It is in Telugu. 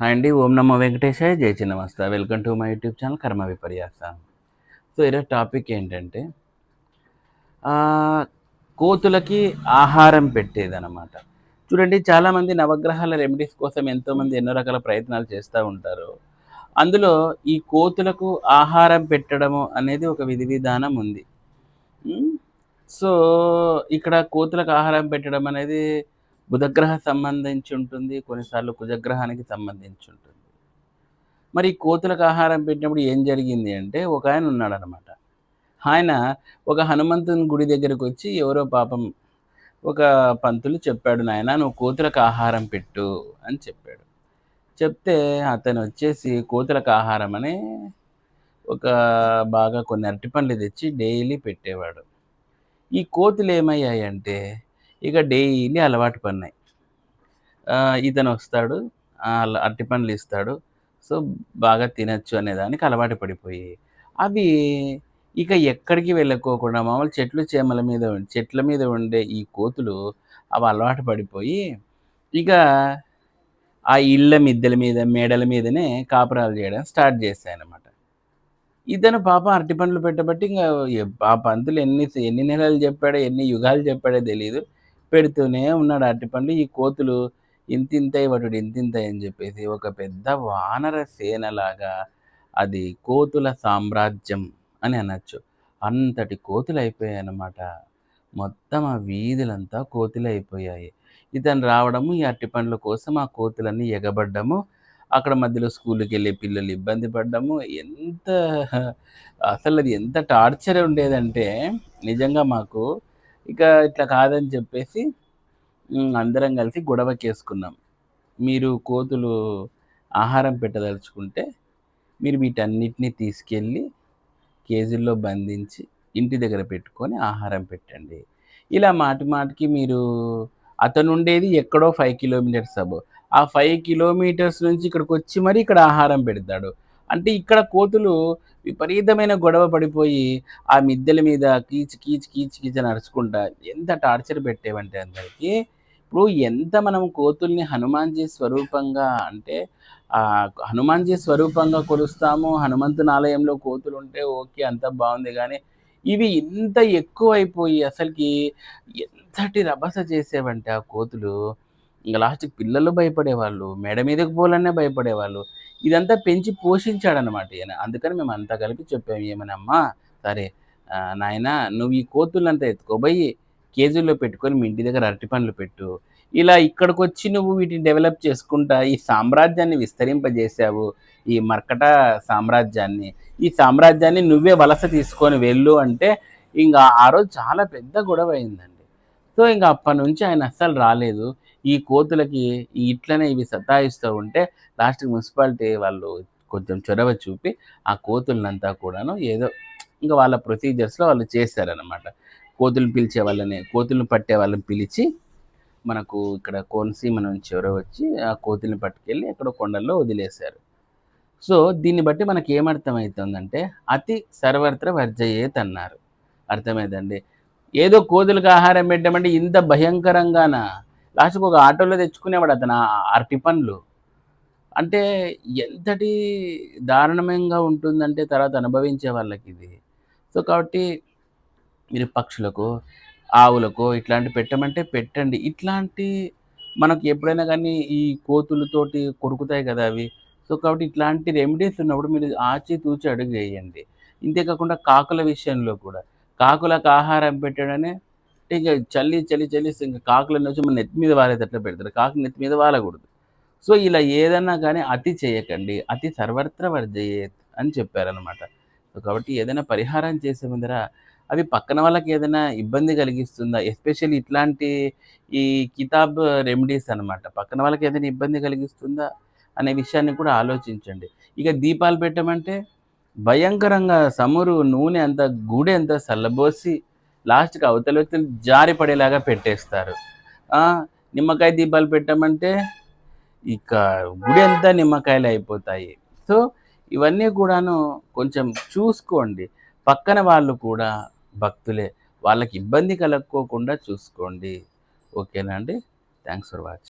హాయ్ అండి ఓం నమో వెంకటేశాయ జై Chinnamasta. Welcome to my YouTube channel Karma Viparyasa. So ఈరోజు టాపిక్ ఏంటంటే కోతులకి ఆహారం పెట్టేదన్నమాట. చూడండి చాలామంది నవగ్రహాల రెమెడీస్ కోసం ఎంతోమంది ఎన్నో రకాల ప్రయత్నాలు చేస్తూ ఉంటారు. అందులో ఈ కోతులకు ఆహారం పెట్టడము అనేది ఒక విధి విధానం ఉంది. సో ఇక్కడ కోతులకు ఆహారం పెట్టడం అనేది బుధగ్రహ సంబంధించి ఉంటుంది కొన్నిసార్లు కుజగ్రహానికి సంబంధించి ఉంటుంది. మరి కోతులకు ఆహారం పెట్టినప్పుడు ఏం జరిగింది అంటే ఒక ఆయన ఉన్నాడనమాట ఆయన ఒక హనుమంతుని గుడి దగ్గరకు వచ్చి ఎవరో పాపం ఒక పంతులు చెప్పాడు నాయన నువ్వు కోతులకు ఆహారం పెట్టు అని చెప్పాడు. చెప్తే అతను వచ్చేసి కోతులకు ఆహారం అని ఒక బాగా కొన్ని అరటిపండ్లు తెచ్చి డైలీ పెట్టేవాడు. ఈ కోతులు ఏమయ్యాయి అంటే ఇక డైలీ అలవాటు పడినాయి ఇతను వస్తాడు ఆ, అరటిపండ్లు ఇస్తాడు. సో బాగా తినచ్చు అనే దానికి అలవాటు పడిపోయి. అవి ఇక ఎక్కడికి వెళ్ళకోకుండా మామూలు చెట్లు చేమల మీద చెట్ల మీద ఉండే ఈ కోతులు అవి అలవాటు పడిపోయి ఇక ఆ ఇళ్ళ మిద్దెల మీద మేడల మీదనే కాపురాలు చేయడం స్టార్ట్ చేశాయి అన్నమాట ఇతను పాప అరటిపండ్లు పెట్టబట్టి ఇంకా ఆ పంతులు ఎన్ని ఎన్ని నెలలు చెప్పాడో ఎన్ని యుగాలు చెప్పాడో తెలియదు పెడుతూనే ఉన్నాడు అరటిపండు ఈ కోతులు ఇంతింతై వటుడు ఇంతింతై అని చెప్పేసి ఒక పెద్ద వానర సేనలాగా అది కోతుల సామ్రాజ్యం అని అనొచ్చు. అంతటి కోతులు అయిపోయాయి అన్నమాట. మొత్తం ఆ వీధులంతా కోతులు అయిపోయాయి ఇతను రావడము ఈ అరటిపండ్ల కోసం ఆ కోతులన్నీ ఎగబడ్డము. అక్కడ మధ్యలో స్కూల్కి వెళ్ళే పిల్లలు ఇబ్బంది పడ్డము. ఎంత అసలు అది ఎంత టార్చర్ ఉండేదంటే నిజంగా మాకు ఇక ఇట్లా కాదని చెప్పేసి అందరం కలిసి గొడవకేసుకున్నాం. మీరు కోతులు ఆహారం పెట్టదలుచుకుంటే మీరు వీటన్నిటిని తీసుకెళ్ళి కేజీల్లో బంధించి ఇంటి దగ్గర పెట్టుకొని ఆహారం పెట్టండి. ఇలా మాటి మాటికి మీరు అతను ఉండేది ఎక్కడో ఫైవ్ కిలోమీటర్స్ అబో ఆ ఫైవ్ కిలోమీటర్స్ నుంచి ఇక్కడికి వచ్చి మరి ఇక్కడ ఆహారం పెడతాడు. అంటే ఇక్కడ కోతులు విపరీతమైన గొడవ పడిపోయి ఆ మిద్దెల మీద కీచ్ కీచ్ కీచ్ కీచ్ నడుచుకుంటా ఎంత టార్చర్ పెట్టేవంటే అందరికీ. ఇప్పుడు ఎంత మనం కోతుల్ని హనుమాన్జీ స్వరూపంగా అంటే హనుమాన్జీ స్వరూపంగా కొలుస్తాము హనుమంతుని ఆలయంలో కోతులు ఉంటే ఓకే అంత బాగుంది కానీ ఇవి ఇంత ఎక్కువైపోయి అసలుకి ఎంతటి రభస చేసేవంటే ఆ కోతులు. ఇంకా లాస్ట్కి పిల్లలు భయపడేవాళ్ళు మెడ మీదకి పోలనే భయపడేవాళ్ళు. ఇదంతా పెంచి పోషించాడనమాట ఈయన. అందుకని మేము అంతా కలిపి చెప్పాము ఏమనమ్మా సరే నాయన నాయనా నువ్వు ఈ కోతులంతా ఎత్తుకోబోయి కేజీల్లో పెట్టుకొని మీ ఇంటి దగ్గర అరటిపండ్లు పెట్టు. ఇలా ఇక్కడికి వచ్చి నువ్వు వీటిని డెవలప్ చేసుకుంటా ఈ సామ్రాజ్యాన్ని విస్తరింపజేశావు ఈ మర్కట సామ్రాజ్యాన్ని. ఈ సామ్రాజ్యాన్ని నువ్వే వలస తీసుకొని వెళ్ళు అంటే ఇంకా ఆ రోజు చాలా పెద్ద గొడవ అయిందండి. సో ఇంకా అప్పటి నుంచి ఆయన అస్సలు రాలేదు. ఈ కోతులకి ఈ ఇట్లనే ఇవి సతాయిస్తూ ఉంటే లాస్ట్ మున్సిపాలిటీ వాళ్ళు కొంచెం చొరవ చూపి ఆ కోతులనంతా కూడాను ఏదో ఇంకా వాళ్ళ ప్రొసీజర్స్లో వాళ్ళు చేశారనమాట కోతులు పిలిచే వాళ్ళని కోతులను పట్టే వాళ్ళని పిలిచి మనకు ఇక్కడ కోనసీమ నుంచి ఎవరో వచ్చి ఆ కోతుల్ని పట్టుకెళ్ళి ఎక్కడో కొండల్లో వదిలేశారు. సో దీన్ని బట్టి మనకి ఏమర్థమవుతుందంటే అతి సర్వత్ర వర్జయేత్ అన్నారు. అర్థమైందండి? ఏదో కోతులకు ఆహారం పెట్టామంటే ఇంత భయంకరంగానా? లాస్ట్కి ఒక ఆటోలో తెచ్చుకునేవాడు అతను ఆ అరటి పనులు అంటే ఎంతటి దారుణంగా ఉంటుందంటే తర్వాత అనుభవించే వాళ్ళకి ఇది. సో కాబట్టి మీరు పక్షులకు ఆవులకు ఇట్లాంటి పెట్టమంటే పెట్టండి. ఇట్లాంటి మనకు ఎప్పుడైనా కానీ ఈ కోతులతోటి కొరుకుతాయి కదా అవి. సో కాబట్టి ఇట్లాంటి రెమెడీస్ ఉన్నప్పుడు మీరు ఆచి తూచి అడుగు వేయండి. ఇంతేకాకుండా కాకుల విషయంలో కూడా. కాకులకు ఆహారం పెట్టడనే ఇక చల్లి చలి చలి ఇంకా కాకులను వచ్చి మన నెత్తి మీద వారేటట్లు పెడతారు. కాకు నెత్తి మీద వాలకూడదు. సో ఇలా ఏదన్నా కానీ అతి చేయకండి. అతి సర్వత్ర వర్జయేత్ అని చెప్పారనమాట కాబట్టి ఏదైనా పరిహారం చేసే ముందర అవి పక్కన వాళ్ళకి ఏదైనా ఇబ్బంది కలిగిస్తుందా? ఎస్పెషల్లీ ఇట్లాంటి ఈ కితాబ్ రెమెడీస్ అన్నమాట. పక్కన వాళ్ళకి ఏదైనా ఇబ్బంది కలిగిస్తుందా? అనే విషయాన్ని కూడా ఆలోచించండి. ఇక దీపాలు పెట్టమంటే భయంకరంగా సమురు నూనె అంత గూడె అంత చల్లబోసి లాస్ట్కి అవతల వ్యక్తిని జారి పడేలాగా పెట్టేస్తారు. నిమ్మకాయ దీపాలు పెట్టమంటే ఇక గుడి అంతా నిమ్మకాయలు అయిపోతాయి. సో ఇవన్నీ కూడాను కొంచెం చూసుకోండి. పక్కన వాళ్ళు కూడా భక్తులే. వాళ్ళకి ఇబ్బంది కలక్కోకుండా చూసుకోండి. ఓకేనా అండి? Thanks for watching